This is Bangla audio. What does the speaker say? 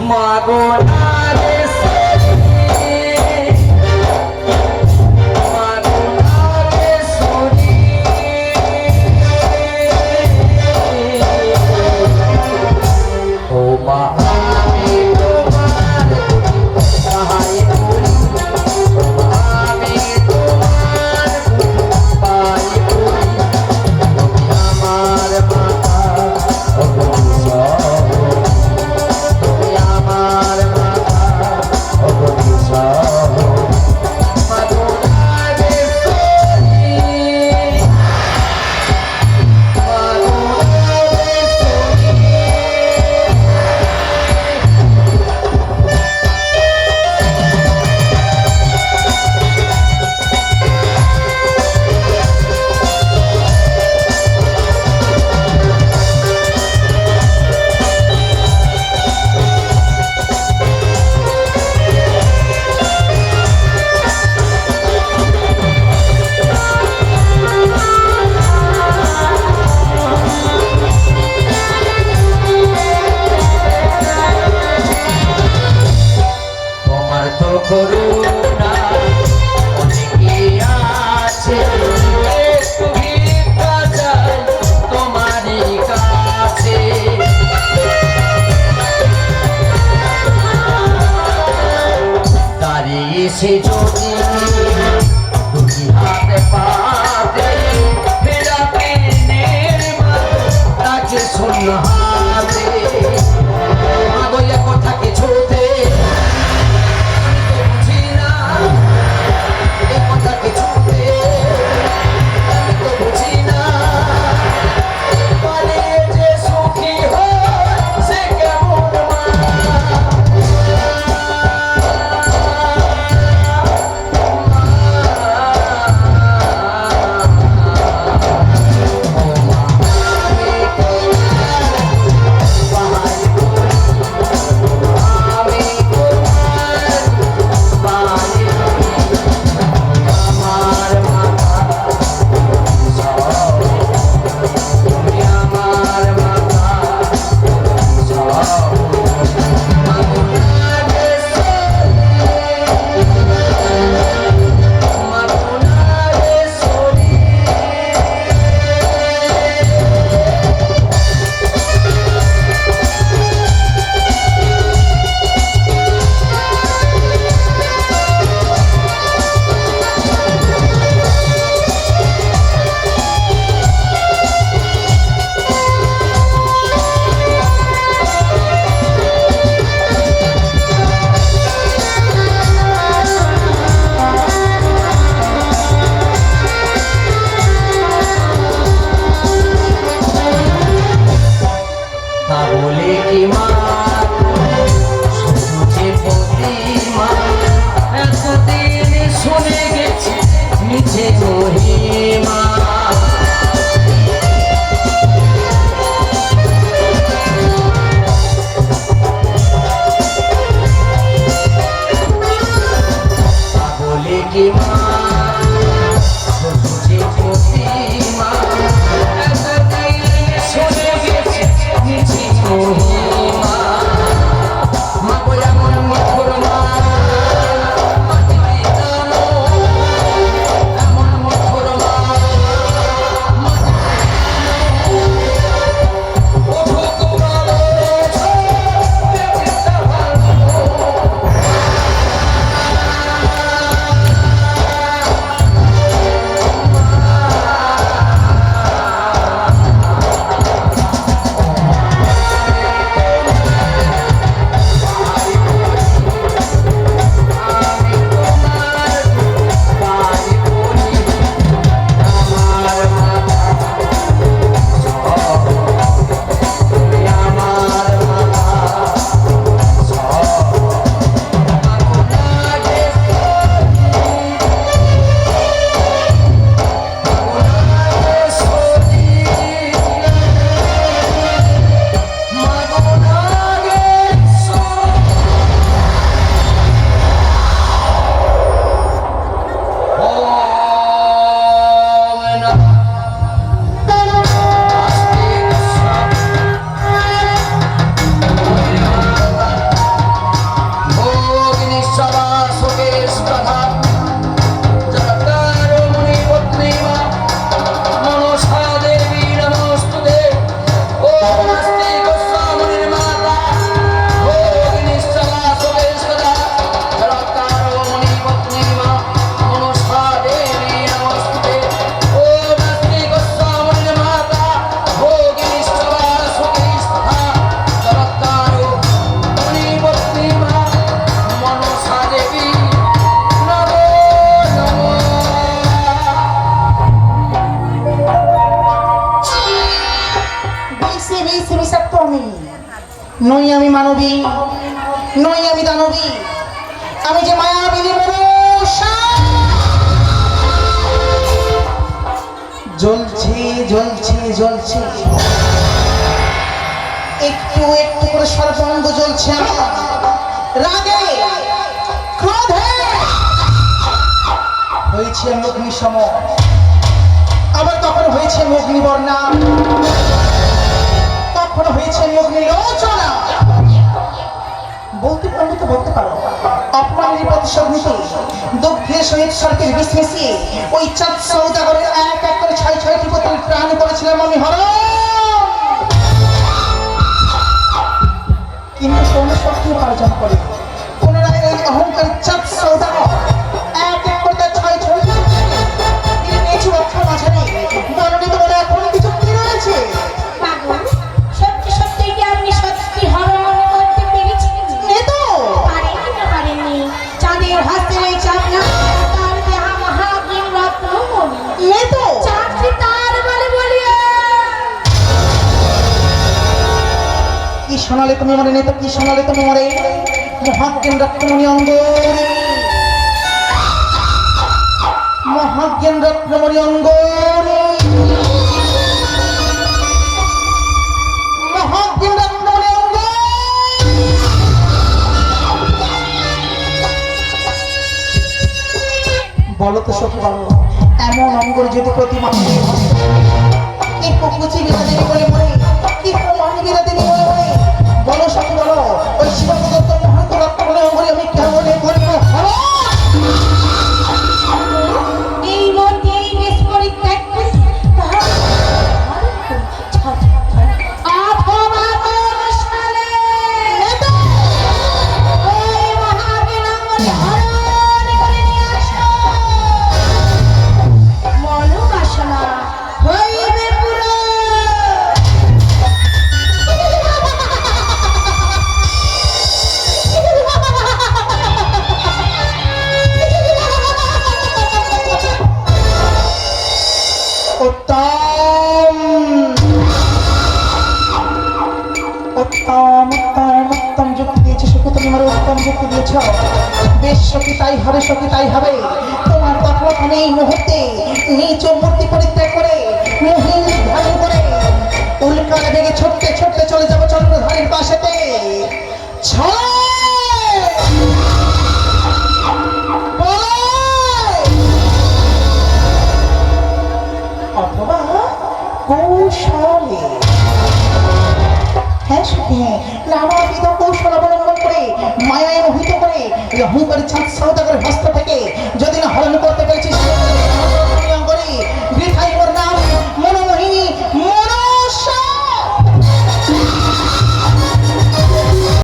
মাগো না রে এসে যদি তুমি হাতে পাতে ফেরা পেনের মতো তাকে শূন্য মানবী, নই আমি দানবী। আমি যে মায়াবিনী জ্বলছে জ্বলছে জ্বলছে। একটু একটু করে সর্বাঙ্গ জ্বলছে আমার। রাগে, ক্রোধে। হয়েছে আমি অগ্নিসম আবার তখন হয়েছে আমি অগ্নিবর্ণা সহিত সরকের বিষ মিশিয়ে ওই চাঁদ সৌদাগরের এক এক করে ছয় ছয়টি বোতল প্রাণ করেছিলাম আমি হর শোনালে তুমি মরে নেই তো কি শোনালে তুমি মরে মহাজ্ঞান রত্নমণি অঙ্গরে মহাজ্ঞান এমন অঙ্গর যদি প্রতিমা কি বলে মনে কি প্রমাণ বিদা উত্তম উত্তম উত্তম যুক্তি দিয়েছে সুখ তুমি আমার উত্তম দিয়েছ। বেশ, সখী তাই হবে, সখী তাই হবে। তোমার কথা এই মুহূর্তে নিচ মূর্তি পরিত্যাগ করে মহিন ধারণ করে করে মায়ায় মোহিত করে অহংকারী ছাদ সৌদাগরের হস্ত থেকে যদি না হরণ করতে